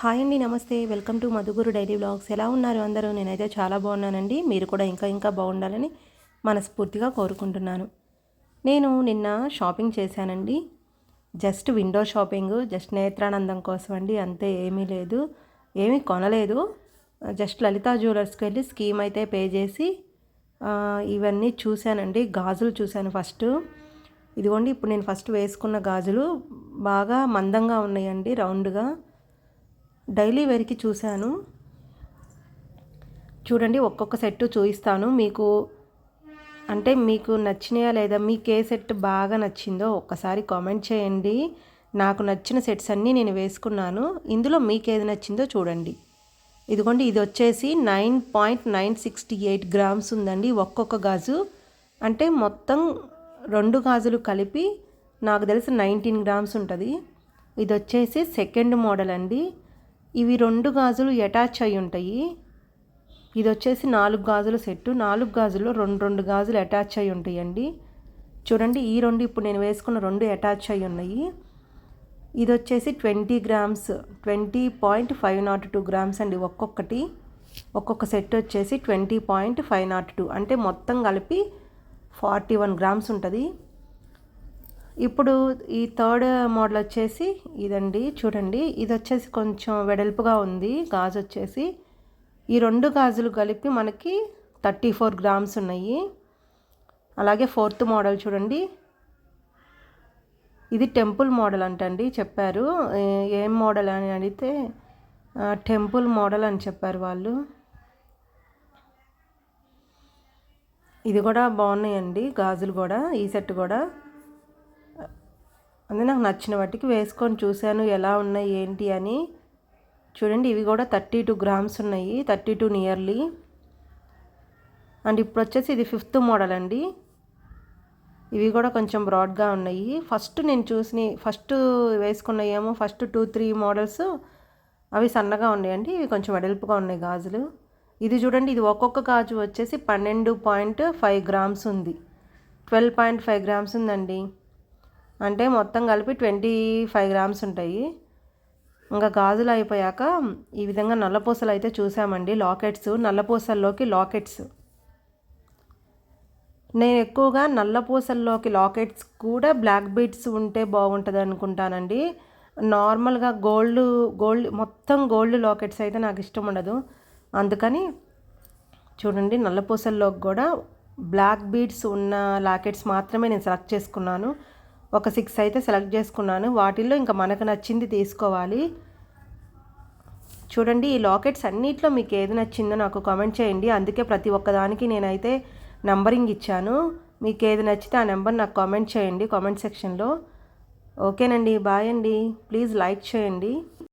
Hi అండి నమస్తే. Welcome to Madhuguru daily blogs ఎలా ఉన్నారు అందరూ? నేనైతే చాలా బాగున్నానండి. మీరు కూడా ఇంకా ఇంకా బాగుండాలని మనస్ఫూర్తిగా కోరుకుంటున్నాను. నేను నిన్న షాపింగ్ చేశానండి. జస్ట్ విండో షాపింగ్ జస్ట్ నేత్రానందం కోసం అండి. అంతే ఏమీ లేదు. ఏమీ కొనలేదు. జస్ట్ లలితా జ్యువెలర్స్కి వెళ్ళి స్కీమ్ అయితే పే చేసి ఇవన్నీ చూశానండి. గాజులు చూశాను ఫస్ట్. ఇదిగోండి ఇప్పుడు నేను ఫస్ట్ వేసుకున్న గాజులు బాగా మందంగా ఉన్నాయండి రౌండ్గా. డైలీ వేర్కి చూశాను. చూడండి ఒక్కొక్క సెట్ చూపిస్తాను మీకు అంటే మీకు నచ్చినాయా లేదా మీకు ఏ సెట్ బాగా నచ్చిందో ఒక్కసారి కామెంట్ చేయండి. నాకు నచ్చిన సెట్స్ అన్నీ నేను వేసుకున్నాను. ఇందులో మీకు ఏది నచ్చిందో చూడండి. ఇదిగోండి ఇది వచ్చేసి nine point nine sixty eight grams ఉందండి ఒక్కొక్క గాజు. అంటే మొత్తం రెండు గాజులు కలిపి నాకు తెలిసి నైన్టీన్ గ్రామ్స్ ఉంటుంది. ఇది వచ్చేసి సెకండ్ మోడల్ అండి. ఇవి రెండు గాజులు అటాచ్ అయి ఉంటాయి. ఇది వచ్చేసి నాలుగు గాజుల సెట్టు. నాలుగు గాజులు రెండు రెండు గాజులు అటాచ్ అయి ఉంటాయండి. చూడండి ఈ రెండు ఇప్పుడు నేను వేసుకున్న రెండు అటాచ్ అయి ఉన్నాయి. ఇది వచ్చేసి twenty grams twenty point five nought two grams అండి ఒక్కొక్కటి. ఒక్కొక్క సెట్ వచ్చేసి twenty point five nought two. అంటే మొత్తం కలిపి ఫార్టీ వన్ గ్రామ్స్ ఉంటుంది. ఇప్పుడు ఈ థర్డ్ మోడల్ వచ్చేసి ఇదండి చూడండి. ఇది వచ్చేసి కొంచెం వెడల్పుగా ఉంది గాజు వచ్చేసి. ఈ రెండు గాజులు కలిపి మనకి థర్టీ ఫోర్ గ్రామ్స్ ఉన్నాయి. అలాగే ఫోర్త్ మోడల్ చూడండి. ఇది టెంపుల్ మోడల్ అంటండి చెప్పారు. ఏం మోడల్ అని అడిగితే టెంపుల్ మోడల్ అని చెప్పారు వాళ్ళు. ఇది కూడా బాగున్నాయండి గాజులు కూడా ఈ సెట్ కూడా. అదే నాకు నచ్చిన వాటికి వేసుకొని చూశాను ఎలా ఉన్నాయి ఏంటి అని. చూడండి ఇవి కూడా థర్టీ టూ గ్రామ్స్ ఉన్నాయి థర్టీ టూ నియర్లీ. అండ్ ఇప్పుడు వచ్చేసి ఇది ఫిఫ్త్ మోడల్ అండి. ఇవి కూడా కొంచెం బ్రాడ్గా ఉన్నాయి. ఫస్ట్ నేను చూసిన ఫస్ట్ వేసుకున్నాయేమో ఫస్ట్ టూ త్రీ మోడల్స్ అవి సన్నగా ఉన్నాయండి ఇవి కొంచెం వెడల్పుగా ఉన్నాయి గాజులు. ఇది చూడండి ఇది ఒక్కొక్క గాజు వచ్చేసి పన్నెండు పాయింట్ ఫైవ్ గ్రామ్స్ ఉంది. ట్వెల్వ్ పాయింట్ ఫైవ్ గ్రామ్స్ ఉందండి. అంటే మొత్తం కలిపి ట్వంటీ ఫైవ్ గ్రామ్స్ ఉంటాయి. ఇంకా గాజులు అయిపోయాక ఈ విధంగా నల్లపూసలు అయితే చూసామండి. లాకెట్స్ నల్లపూసల్లోకి లాకెట్స్ నేను ఎక్కువగా నల్లపూసల్లోకి లాకెట్స్ కూడా బ్లాక్ బీట్స్ ఉంటే బాగుంటుంది అనుకుంటానండి. నార్మల్గా గోల్డ్ గోల్డ్ మొత్తం గోల్డ్ లాకెట్స్ అయితే నాకు ఇష్టం ఉండదు. అందుకని చూడండి నల్లపూసల్లోకి కూడా బ్లాక్ బీడ్స్ ఉన్న లాకెట్స్ మాత్రమే నేను సెలెక్ట్ చేసుకున్నాను. ఒక సిక్స్ అయితే సెలెక్ట్ చేసుకున్నాను. వాటిల్లో ఇంకా మనకు నచ్చింది తీసుకోవాలి. చూడండి ఈ లాకెట్స్ అన్నిట్లో మీకు ఏది నచ్చిందో నాకు కామెంట్ చేయండి. అందుకే ప్రతి ఒక్కదానికి నేనైతే నంబరింగ్ ఇచ్చాను. మీకు ఏది నచ్చితే ఆ నెంబర్ నాకు కామెంట్ చేయండి కామెంట్ సెక్షన్లో. ఓకేనండి బాయ్ అండి. ప్లీజ్ లైక్ చేయండి.